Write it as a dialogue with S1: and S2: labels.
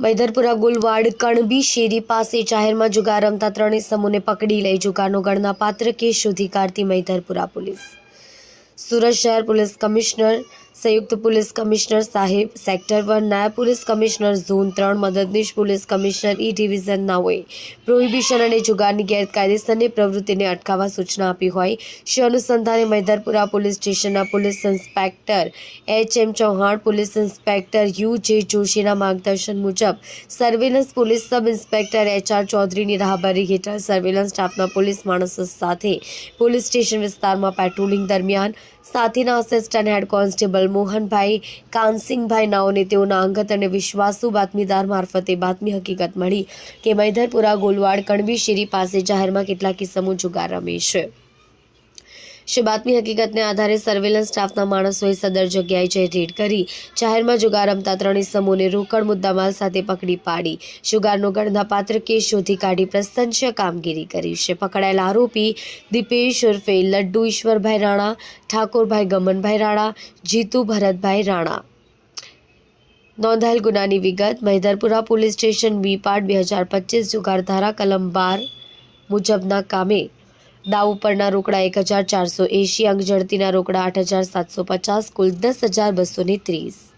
S1: મૈદરપુરા ગુલવાડ કણબી શેરી પાસે જાહેરમાં જુગાર રમતા ત્રણેય સમૂહને પકડી લઈ જુગારનો ગણના પાત્ર કેસ શોધી કાઢતી મૈધરપુરા પોલીસ સુરત શહેર પોલીસ કમિશનર સંયુક્ત પોલીસ કમિશનર સાહેબ, સેક્ટર વન નાયબ પોલીસ કમિશનર, ઝોન ત્રણ મદદનીશ પોલીસ કમિશનર, ઈ ડિવિઝન હોય. પ્રોહિબિશન અને જુગારની ગેરકાયદેસરની પ્રવૃત્તિને અટકાવવા સૂચના આપી હોય. શ્રી અનુસંધાને મૈધરપુરા પોલીસ સ્ટેશનના police inspector H M Chauhan, police inspector U J જોશીના માર્ગદર્શન મુજબ surveillance police sub inspector H R ચૌધરીની રાહબરી હેઠળ સર્વેલન્સ સ્ટાફના પોલીસ માણસો સાથે પોલીસ સ્ટેશન વિસ્તારમાં પેટ્રોલિંગ દરમિયાન. સાથીના assistant head constable Mohanbhai Kansinhbhai નાઓને તેઓના અંગત અને વિશ્વાસુ બાતમીદાર મારફતે બાતમી હકીકત મળી કે મૈધરપુરા ગોલવાડ કણબી શેરી પાસે જાહેરમાં કેટલાક કિસ્સમો જુગાર રમે છે. શ્રી બાતમી હકીકતને આધારે સર્વેલન્સ સ્ટાફના માણસોએ સદર જગ્યાએ જઈ રેડ કરી, જાહેરમાં જુગાર રમતા ત્રણેય સમૂહને રોકડ મુદ્દામાલ સાથે પકડી પાડી. જુગારનો ગણનાપાત્ર કેસ શોધી કાઢી પ્રશંસનીય કામગીરી કરી છે. પકડાયેલા આરોપી દીપેશ ઉર્ફે લડ્ડુ, ઈશ્વરભાઈ રાણા, ઠાકોરભાઈ ગમનભાઈ રાણા, જીતુ ભરતભાઈ રાણા. નોંધાયેલ ગુનાની વિગત, Mahedarpura police station B part બે હજાર પચીસ જુગાર ધારા કલમ બાર મુજબના કામે દાવ ઉપરના રોકડા એક હજાર ચારસો એંશી અંક ઝડતીના રોકડા આઠ હજાર સાતસો પચાસ, કુલ દસ હજાર બસો ને ત્રીસ.